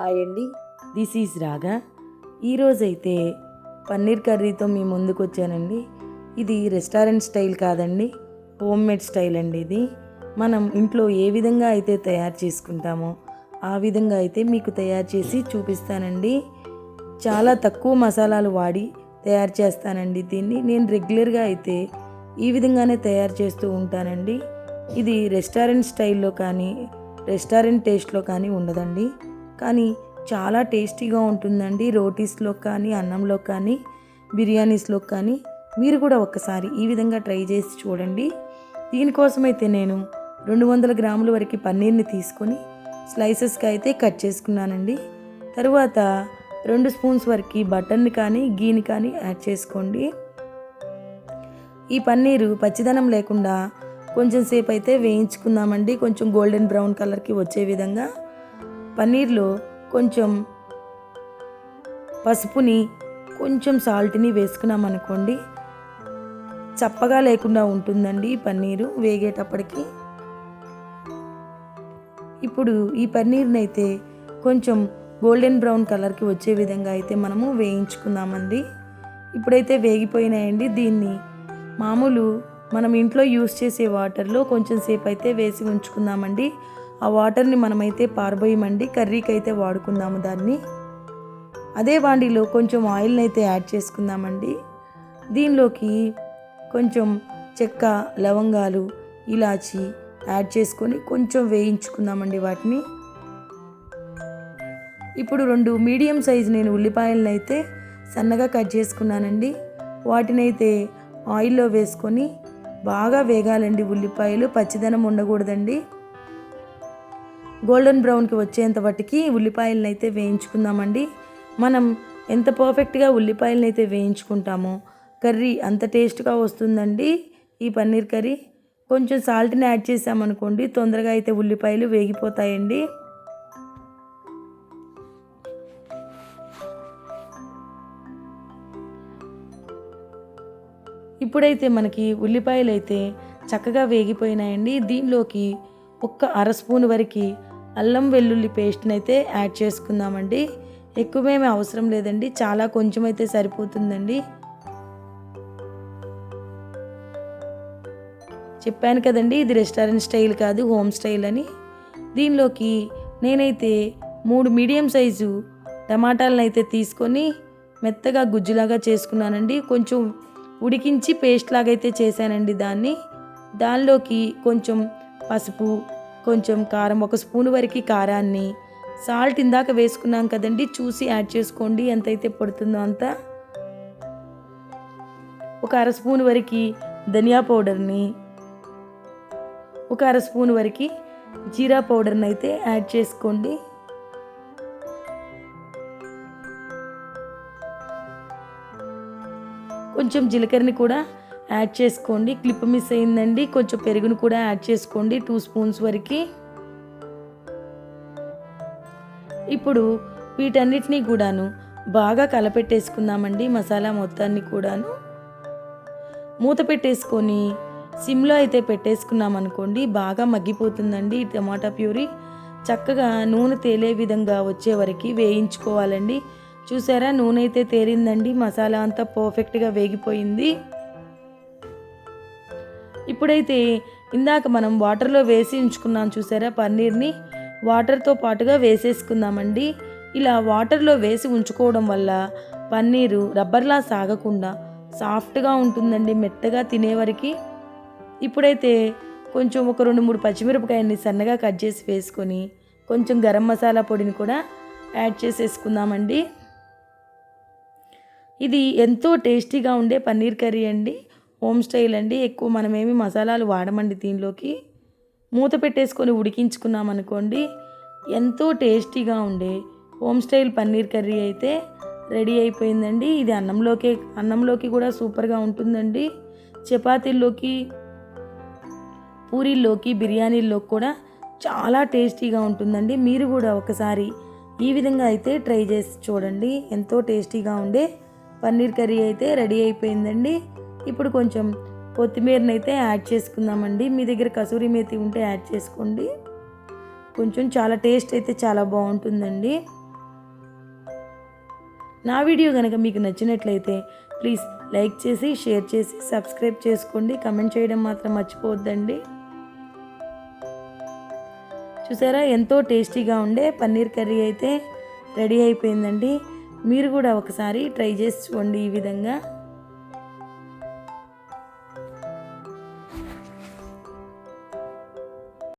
Hi అండి. This is రాగా. ఈరోజైతే పన్నీర్ కర్రీతో మీ ముందుకు వచ్చానండి ఇది రెస్టారెంట్ స్టైల్ కాదండి. హోమ్ మేడ్ స్టైల్ అండి ఇది. మనం ఇంట్లో ఏ విధంగా అయితే తయారు చేసుకుంటామో ఆ విధంగా అయితే మీకు తయారు చేసి చూపిస్తానండి. చాలా తక్కువ మసాలాలు వాడి తయారు చేస్తానండి దీన్ని. నేను రెగ్యులర్గా అయితే ఈ విధంగానే తయారు చేస్తూ ఉంటానండి. ఇది రెస్టారెంట్ స్టైల్లో కానీ రెస్టారెంట్ టేస్ట్లో కానీ ఉండదండి. కానీ చాలా టేస్టీగా ఉంటుందండి రోటీస్లో కానీ అన్నంలో కానీ బిర్యానీస్లో కానీ. మీరు కూడా ఒక్కసారి ఈ విధంగా ట్రై చేసి చూడండి. దీనికోసమైతే నేను రెండు వందల గ్రాముల వరకు పన్నీర్ని తీసుకొని స్లైసెస్కి అయితే కట్ చేసుకున్నానండి. తరువాత రెండు స్పూన్స్ వరకు బటర్ని కానీ గీని కానీ యాడ్ చేసుకోండి. ఈ పన్నీరు పచ్చిదనం లేకుండా కొంచెం సేపు అయితే వేయించుకుందామండి. కొంచెం గోల్డెన్ బ్రౌన్ కలర్కి వచ్చే విధంగా. పన్నీర్లో కొంచెం పసుపుని కొంచెం సాల్ట్ని వేసుకున్నాం అనుకోండి చప్పగా లేకుండా ఉంటుందండి ఈ పన్నీరు వేగేటప్పటికి. ఇప్పుడు ఈ పన్నీర్ని అయితే కొంచెం గోల్డెన్ బ్రౌన్ కలర్కి వచ్చే విధంగా అయితే మనము వేయించుకుందామండి. ఇప్పుడైతే వేగిపోయినాయండి. దీన్ని మామూలు మనం ఇంట్లో యూస్ చేసే వాటర్లో కొంచెం సేపు అయితే వేసి ఉంచుకుందామండి. ఆ వాటర్ని మనమైతే పారబోయమండి కర్రీకి అయితే వాడుకుందాము దాన్ని. అదే వాండిలో కొంచెం ఆయిల్ని అయితే యాడ్ చేసుకుందామండి. దీనిలోకి కొంచెం చెక్క లవంగాలు ఇలాచి యాడ్ చేసుకొని కొంచెం వేయించుకుందామండి వాటిని. ఇప్పుడు రెండు మీడియం సైజు నేను ఉల్లిపాయలను అయితే సన్నగా కట్ చేసుకున్నానండి. వాటినైతే ఆయిల్లో వేసుకొని బాగా వేగాలండి ఉల్లిపాయలు పచ్చిదనం ఉండకూడదండి. గోల్డెన్ బ్రౌన్కి వచ్చేంత వాటికి ఉల్లిపాయలను అయితే వేయించుకుందామండి. మనం ఎంత పర్ఫెక్ట్గా ఉల్లిపాయలను అయితే వేయించుకుంటామో కర్రీ అంత టేస్ట్గా వస్తుందండి ఈ పన్నీర్ కర్రీ. కొంచెం సాల్ట్ని యాడ్ చేసామనుకోండి తొందరగా అయితే ఉల్లిపాయలు వేగిపోతాయండి. ఇప్పుడైతే మనకి ఉల్లిపాయలు అయితే చక్కగా వేగిపోయినాయండి. దీనిలోకి ఒక్క అర స్పూన్ వరకు అల్లం వెల్లుల్లి పేస్ట్ని అయితే యాడ్ చేసుకుందామండి. ఎక్కువేమీ అవసరం లేదండి. చాలా కొంచెం అయితే సరిపోతుందండి. చెప్పాను కదండి ఇది రెస్టారెంట్ స్టైల్ కాదు హోమ్ స్టైల్ అని. దీనిలోకి నేనైతే మూడు మీడియం సైజు టమాటాలను అయితే తీసుకొని మెత్తగా గుజ్జులాగా చేసుకున్నానండి. కొంచెం ఉడికించి పేస్ట్ లాగా అయితే చేశానండి దాన్ని. దానిలోకి కొంచెం పసుపు కొంచెం కారం ఒక స్పూన్ వరకు కారాన్ని. సాల్ట్ ఇందాక వేసుకున్నాం కదండి చూసి యాడ్ చేసుకోండి. ఎంతైతే పడుతుందో అంత. ఒక అర స్పూన్ వరకు ధనియా పౌడర్ని. ఒక అర స్పూన్ వరకు జీరా పౌడర్ని అయితే యాడ్ చేసుకోండి. కొంచెం జీలకర్రని కూడా యాడ్ చేసుకోండి. క్లిప్ మిస్ అయిందండి. కొంచెం పెరుగును కూడా యాడ్ చేసుకోండి. టూ స్పూన్స్ వరకు. ఇప్పుడు వీటన్నిటినీ కూడాను బాగా కలపెట్టేసుకుందామండి మసాలా మొత్తాన్ని కూడాను. మూత పెట్టేసుకొని సిమ్లో అయితే పెట్టేసుకున్నాం అనుకోండి బాగా మగ్గిపోతుందండి టమాటా ప్యూరీ. చక్కగా నూనె తేలే విధంగా వచ్చే వరకు వేయించుకోవాలండి. చూసారా? నూనె అయితే తేలిందండి. మసాలా అంతా పర్ఫెక్ట్గా వేగిపోయింది. ఇప్పుడైతే ఇందాక మనం వాటర్లో వేసి ఉంచుకున్నాం చూసారా పన్నీర్ని? వాటర్తో పాటుగా వేసేసుకుందామండి. ఇలా వాటర్లో వేసి ఉంచుకోవడం వల్ల పన్నీరు రబ్బర్లా సాగకుండా సాఫ్ట్గా ఉంటుందండి మెత్తగా తినేవరకు ఇప్పుడైతే కొంచెం ఒక రెండు మూడు పచ్చిమిరపకాయని సన్నగా కట్ చేసి వేసుకొని కొంచెం గరం మసాలా పొడిని కూడా యాడ్ చేసేసుకుందామండి. ఇది ఎంతో టేస్టీగా ఉండే పన్నీర్ కర్రీ అండి. హోమ్ స్టైల్ అండి. ఎక్కువ మనమేమి మసాలాలు వాడమండి దీనిలోకి. మూత పెట్టేసుకొని ఉడికించుకున్నాం అనుకోండి ఎంతో టేస్టీగా ఉండే హోమ్ స్టైల్ పన్నీర్ కర్రీ అయితే రెడీ అయిపోయిందండి. ఇది అన్నంలోకి అన్నంలోకి కూడా సూపర్గా ఉంటుందండి. చపాతీల్లోకి పూరీల్లోకి బిర్యానీల్లోకి కూడా చాలా టేస్టీగా ఉంటుందండి. మీరు కూడా ఒకసారి ఈ విధంగా అయితే ట్రై చేసి చూడండి. ఎంతో టేస్టీగా ఉండే పన్నీర్ కర్రీ అయితే రెడీ అయిపోయిందండి. ఇప్పుడు కొంచెం కొత్తిమీరని అయితే యాడ్ చేసుకుందామండి. మీ దగ్గర కసూరి మేతి ఉంటే యాడ్ చేసుకోండి. కొంచెం చాలా టేస్ట్ అయితే చాలా బాగుంటుందండి. నా వీడియో కనుక మీకు నచ్చినట్లయితే ప్లీజ్ లైక్ చేసి షేర్ చేసి సబ్స్క్రైబ్ చేసుకోండి. కమెంట్ చేయడం మాత్రం మర్చిపోవద్దండి. చూసారా? ఎంతో టేస్టీగా ఉండే పన్నీర్ కర్రీ అయితే రెడీ అయిపోయిందండి. మీరు కూడా ఒకసారి ట్రై చేసి చూడండి ఈ విధంగా.